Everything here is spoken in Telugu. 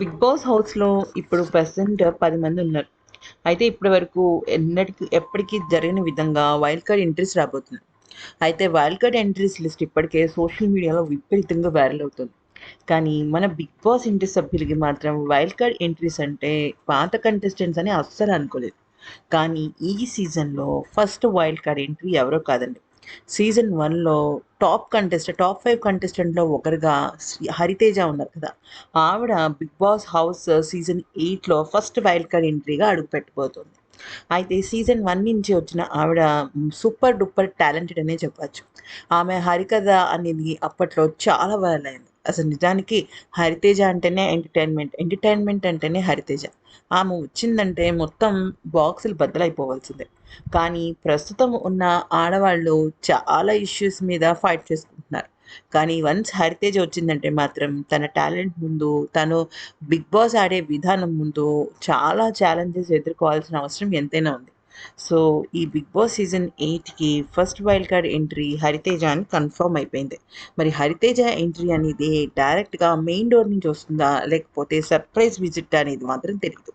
బిగ్ బాస్ హౌస్లో ఇప్పుడు ప్రజెంట్ పది మంది ఉన్నారు. అయితే ఇప్పటి వరకు ఎన్నటికి ఎప్పటికీ జరిగిన విధంగా వైల్డ్ కార్డ్ ఎంట్రీస్ రాబోతుంది అయితే వైల్డ్ కార్డ్ ఎంట్రీస్ లిస్ట్ ఇప్పటికే సోషల్ మీడియాలో విపరీతంగా వైరల్ అవుతుంది. కానీ మన బిగ్ బాస్ ఇంటి సభ్యులకి మాత్రం వైల్డ్ కార్డ్ ఎంట్రీస్ అంటే పాత కంటెస్టెంట్స్ అని అస్సలు అనుకోలేదు. కానీ ఈ సీజన్లో ఫస్ట్ వైల్డ్ కార్డ్ ఎంట్రీ ఎవరో కాదండి. సీజన్ వన్లో టాప్ కంటెస్టెంట్ టాప్ ఫైవ్ కంటెస్టెంట్లో ఒకరుగా హరితేజ ఉన్నారు కదా. ఆవిడ బిగ్ బాస్ హౌస్ సీజన్ ఎయిట్లో ఫస్ట్ వైల్డ్ కార్డ్ ఎంట్రీగా అడుగు పెట్టబోతుంది. అయితే సీజన్ వన్ నుంచి వచ్చిన ఆవిడ సూపర్ డూపర్ టాలెంటెడ్ అనే చెప్పచ్చు. ఆమె హరికథ అనేది అప్పట్లో చాలా వైరల్ అయింది. అసలు నిజానికి హరితేజ అంటేనే ఎంటర్టైన్మెంట్ ఎంటర్టైన్మెంట్ అంటేనే హరితేజ. ఆమె వచ్చిందంటే మొత్తం బాక్సులు బద్దలైపోవాల్సిందే. కానీ ప్రస్తుతం ఉన్న ఆడవాళ్ళు చాలా ఇష్యూస్ మీద ఫైట్ చేసుకుంటున్నారు. కానీ వన్స్ హరితేజ వచ్చిందంటే మాత్రం తన టాలెంట్ ముందు తను బిగ్ బాస్ ఆడే విధానం ముందు చాలా ఛాలెంజెస్ ఎదుర్కోవాల్సిన అవసరం ఎంతైనా ఉంది. సో ఈ బిగ్ బాస్ సీజన్ ఎయిట్కి first wild card entry Hariteja అని కన్ఫర్మ్ అయిపోయింది. మరి హరితేజ ఎంట్రీ అనేది డైరెక్ట్గా మెయిన్ డోర్ నుంచి వస్తుందా లేకపోతే సర్ప్రైజ్ విజిట్ అనేది మాత్రం తెలియదు